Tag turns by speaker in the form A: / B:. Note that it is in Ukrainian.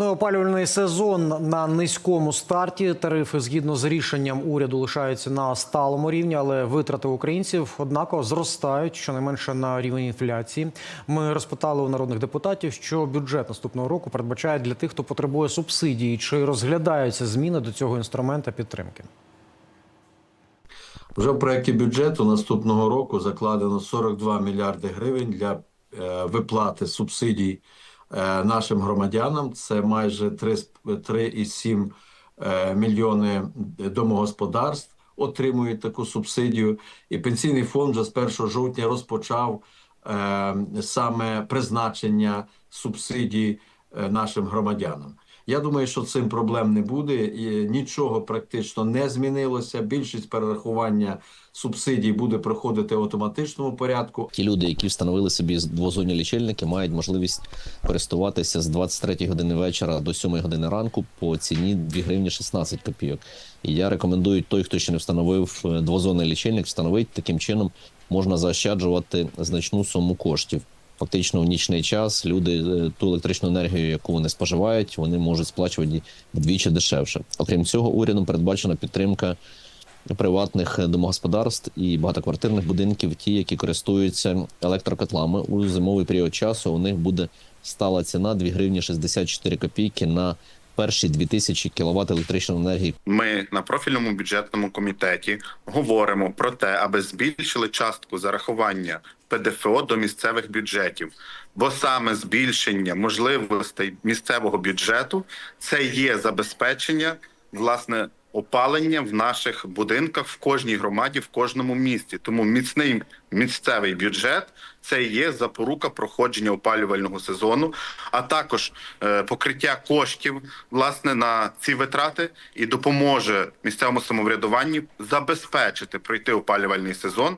A: Ну, опалювальний сезон на низькому старті. Тарифи згідно з рішенням уряду лишаються на сталому рівні, але витрати українців однаково зростають щонайменше на рівень інфляції. Ми розпитали у народних депутатів, що бюджет наступного року передбачає для тих, хто потребує субсидії, чи розглядаються зміни до цього інструмента підтримки.
B: Вже в проєкті бюджету наступного року закладено 42 мільярди гривень для е, виплати субсидій нашим громадянам. Це майже 3,7 е, мільйони домогосподарств отримують таку субсидію. І пенсійний фонд вже з 1 жовтня розпочав е, саме призначення субсидій е, нашим громадянам. Я думаю, що цим проблем не буде. І нічого практично не змінилося. Більшість перерахування субсидій буде проходити в автоматичному порядку.
C: Ті люди, які встановили собі двозонні лічильники, мають можливість користуватися з 23 години вечора до 7 години ранку по ціні 2 гривні 16 копійок. І я рекомендую той, хто ще не встановив е, двозонний лічильник, встановити таким чином можна заощаджувати значну суму коштів. Фактично в нічний час люди е, ту електричну енергію, яку вони споживають, вони можуть сплачувати вдвічі дешевше. Окрім цього, урядом передбачена підтримка приватних домогосподарств і багатоквартирних будинків, ті, які користуються електрокотлами у зимовий період часу. У них буде стала ціна 2 гривні 64 копійки на перші 2000 кВт електричної енергії.
D: Ми на профільному бюджетному комітеті говоримо про те, аби збільшили частку зарахування ПДФО до місцевих бюджетів, бо саме збільшення можливостей місцевого бюджету це є забезпечення власне опалення в наших будинках в кожній громаді, в кожному місті. Тому міцний місцевий бюджет це є запорука проходження опалювального сезону, а також е, покриття коштів власне на ці витрати і допоможе місцевому самоврядуванню забезпечити пройти опалювальний сезон.